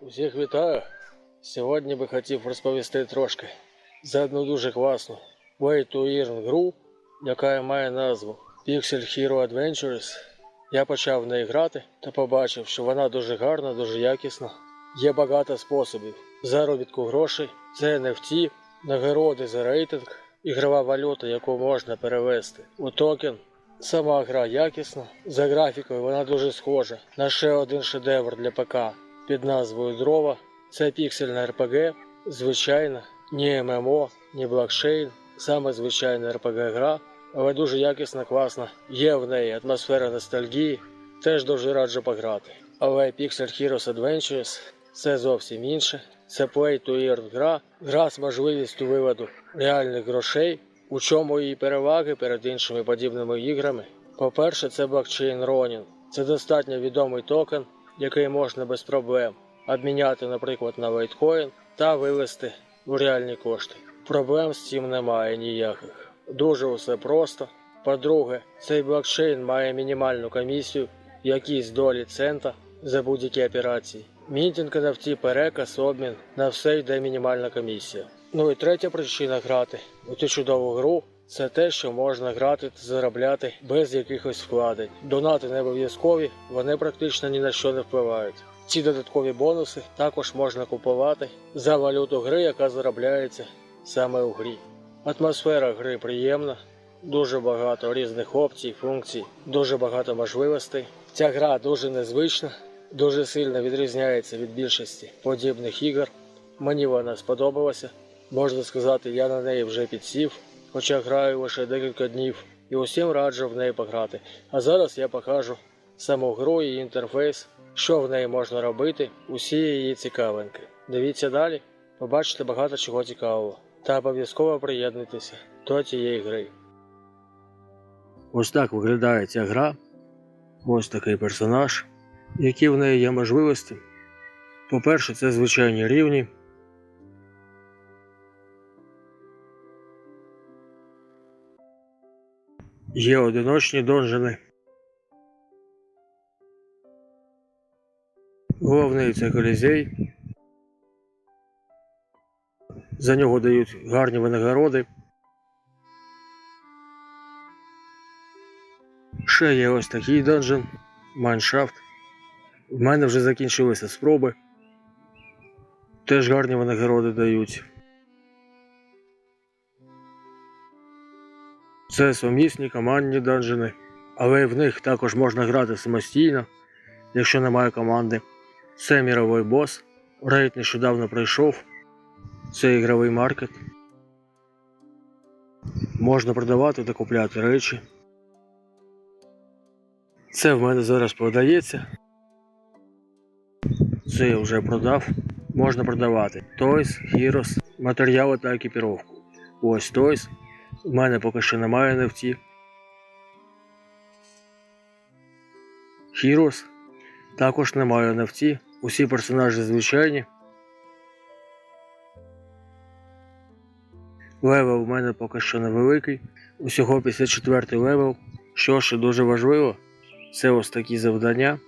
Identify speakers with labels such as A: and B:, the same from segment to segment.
A: Усіх вітаю. Сьогодні би хотів розповісти трошки за одну дуже класну Way to Earn гру, яка має назву Pixel Hero Adventures. Я почав в неї грати та побачив, що вона дуже гарна, дуже якісна. Є багато способів заробітку грошей, це NFT, нагороди за рейтинг, ігрова валюта, яку можна перевести у токен. Сама гра якісна, за графікою вона дуже схожа на ще один шедевр для ПК під назвою Дрова. Це піксельна РПГ, звичайна, ні ММО, ні блокчейн, саме звичайна РПГ гра, але дуже якісна, класна. Є в неї атмосфера ностальгії, теж дуже раджу пограти. Але Pixel Heroes Adventures це зовсім інше. Це Play to Earn гра, гра з можливістю виводу реальних грошей. У чому її переваги перед іншими подібними іграми? По-перше, це блокчейн Ronin. Це достатньо відомий токен, який можна без проблем обміняти, наприклад, на лайткоін та вивести в реальні кошти. Проблем з цим немає ніяких. Дуже все просто. По-друге, цей блокчейн має мінімальну комісію, якісь долі цента за будь-які операції. Мінтинг NFT, переказ, обмін на все йде мінімальна комісія. Ну і третя причина грати у цю чудову гру це те, що можна грати та заробляти без якихось вкладень. Донати не обов'язкові, вони практично ні на що не впливають. Ці додаткові бонуси також можна купувати за валюту гри, яка заробляється саме у грі. Атмосфера гри приємна, дуже багато різних опцій, функцій, дуже багато можливостей. Ця гра дуже незвична, дуже сильно відрізняється від більшості подібних ігор. Мені вона сподобалася. Можна сказати, я на неї вже підсів, хоча граю лише декілька днів і усім раджу в неї пограти. А зараз я покажу саму гру і інтерфейс, що в неї можна робити, усі її цікавинки. Дивіться далі, побачите багато чого цікавого. Та обов'язково приєднуйтеся до цієї гри. Ось так виглядає ця гра. Ось такий персонаж. Які в неї є можливості? По-перше, це звичайні рівні. Є одиночні донжини. Головний це колізей. За нього дають гарні винагороди. Ще є ось такий донжен, майншафт. В мене вже закінчилися спроби. Теж гарні винагороди дають. Це сумісні командні данжини, але в них також можна грати самостійно, якщо немає команди. Це міровий бос. Рейд нещодавно пройшов. Це ігровий маркет. Можна продавати та купляти речі. Це в мене зараз продається. Це я вже продав. Можна продавати. Toys, Heroes, матеріали та екіпіровку. Ось Toys. У мене поки що немає NFT. Heroes. Також немає NFT. Усі персонажі звичайні. Левел в мене поки що невеликий. Усього 54 левел. Що ще дуже важливо, це ось такі завдання.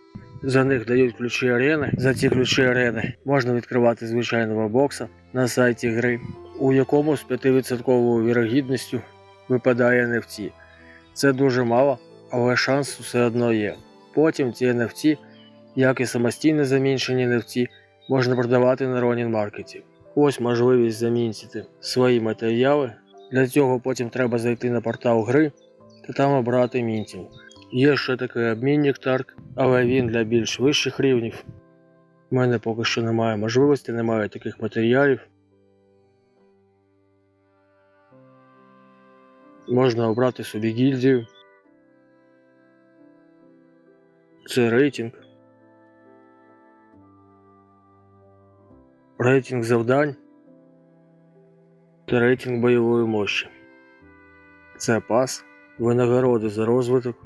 A: За них дають ключі арени. За ці ключі арени можна відкривати звичайного бокса на сайті гри, у якому з 5% вірогідністю випадає NFT. Це дуже мало, але шанс все одно є. Потім ці NFT, як і самостійно замінчені NFT, можна продавати на Ronin маркеті. Ось можливість замінити свої матеріали. Для цього потім треба зайти на портал гри та там обрати мінтінг. Є ще такий обмінник Тарк, але він для більш вищих рівнів. У мене поки що немає можливості, немає таких матеріалів. Можна обрати собі гільдію. Це рейтинг. Рейтинг завдань та рейтинг бойової мощі. Це пас, винагороди за розвиток.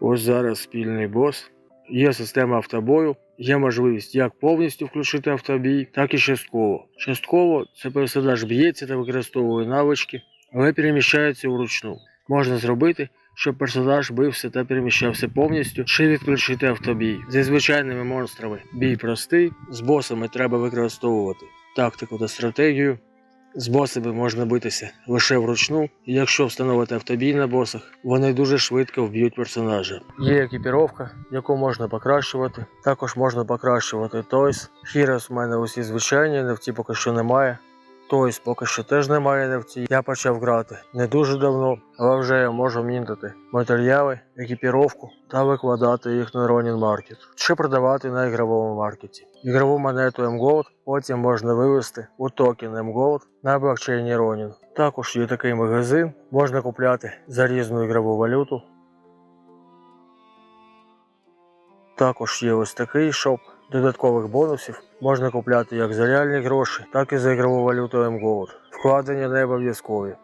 A: Ось зараз спільний бос. Є система автобою, є можливість як повністю включити автобій, так і частково. Частково це персонаж б'ється та використовує навички, але переміщається вручну. Можна зробити щоб персонаж бився та переміщався повністю, чи відключити автобій. Зі звичайними монстрами бій простий, з босами треба використовувати тактику та стратегію. З босами можна битися лише вручну, і якщо встановити автобій на босах, вони дуже швидко вб'ють персонажа. Є екіпіровка, яку можна покращувати. Також можна покращувати Тойс. Хірос у мене усі звичайні, нефті поки що немає. Тойс поки що теж немає нефті. Я почав грати не дуже давно, але вже я можу мінтати матеріали, екіпіровку та викладати їх на Ronin Market, чи продавати на ігровому маркеті. Ігрову монету M-Gold потім можна вивести у токен M-Gold на блокчейні Ronin. Також є такий магазин, можна купляти за різну ігрову валюту. Також є ось такий шоп додаткових бонусів. Можна купляти як за реальні гроші, так і за ігрову валюту M-Gold. Вкладення не обов'язкові.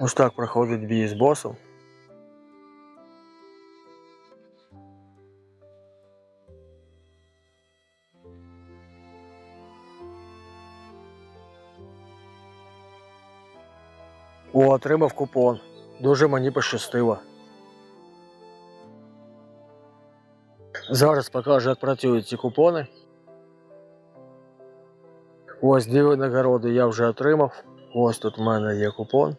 A: Ось так проходить бій з босом. О, отримав купон. Дуже мені пощастило. Зараз покажу, як працюють ці купони. Ось дві винагороди я вже отримав. Ось тут в мене є купон.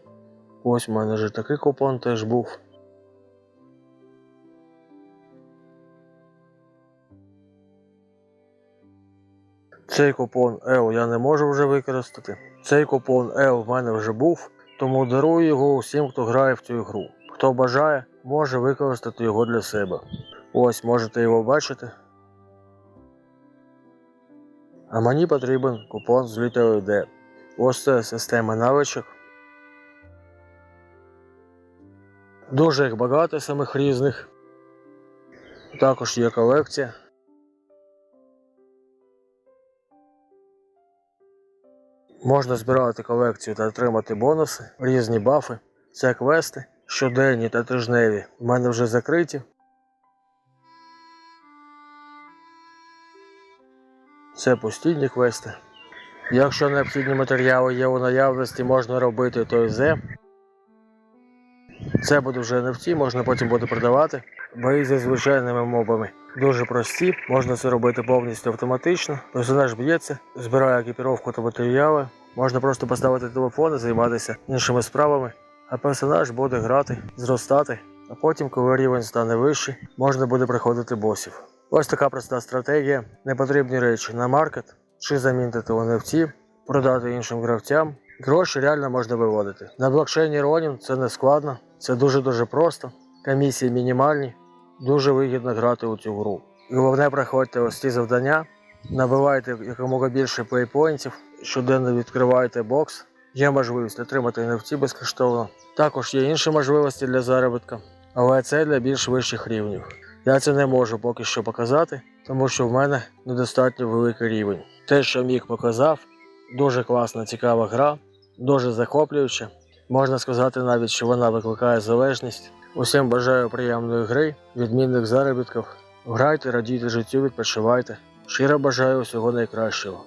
A: Ось в мене вже такий купон теж був. Цей купон L я не можу вже використати. Цей купон L в мене вже був, тому дарую його усім, хто грає в цю гру. Хто бажає, може використати його для себе. Ось можете його бачити. А мені потрібен купон з літерою D. Ось це система навичок. Дуже їх багато самих різних. Також є колекція. Можна збирати колекцію та отримати бонуси, різні бафи. Це квести, щоденні та тижневі. У мене вже закриті. Це постійні квести. Якщо необхідні матеріали є у наявності, можна робити той зе. Це буде вже NFT, можна потім буде продавати. Бої зі звичайними мобами. Дуже прості, можна це робити повністю автоматично. Персонаж б'ється, збирає екіпіровку та матеріали. Можна просто поставити телефон і займатися іншими справами, а персонаж буде грати, зростати, а потім, коли рівень стане вищий, можна буде приходити босів. Ось така проста стратегія. Непотрібні речі на маркет чи замінити NFT, продати іншим гравцям. Гроші реально можна виводити. На блокчейні Ronin це не складно, це дуже-дуже просто. Комісії мінімальні, дуже вигідно грати у цю гру. І Головне, проходьте ось ці завдання, набивайте якомога більше плейпоінтів, щоденно відкривайте бокс. Є можливість отримати NFT безкоштовно. Також є інші можливості для заробітку, але це для більш вищих рівнів. Я це не можу поки що показати, тому що в мене недостатньо великий рівень. Те, що міг показав, дуже класна, цікава гра, дуже захоплююча. Можна сказати навіть, що вона викликає залежність. Усім бажаю приємної гри, відмінних заробітків. Грайте, радійте життю, відпочивайте. Щиро бажаю всього найкращого.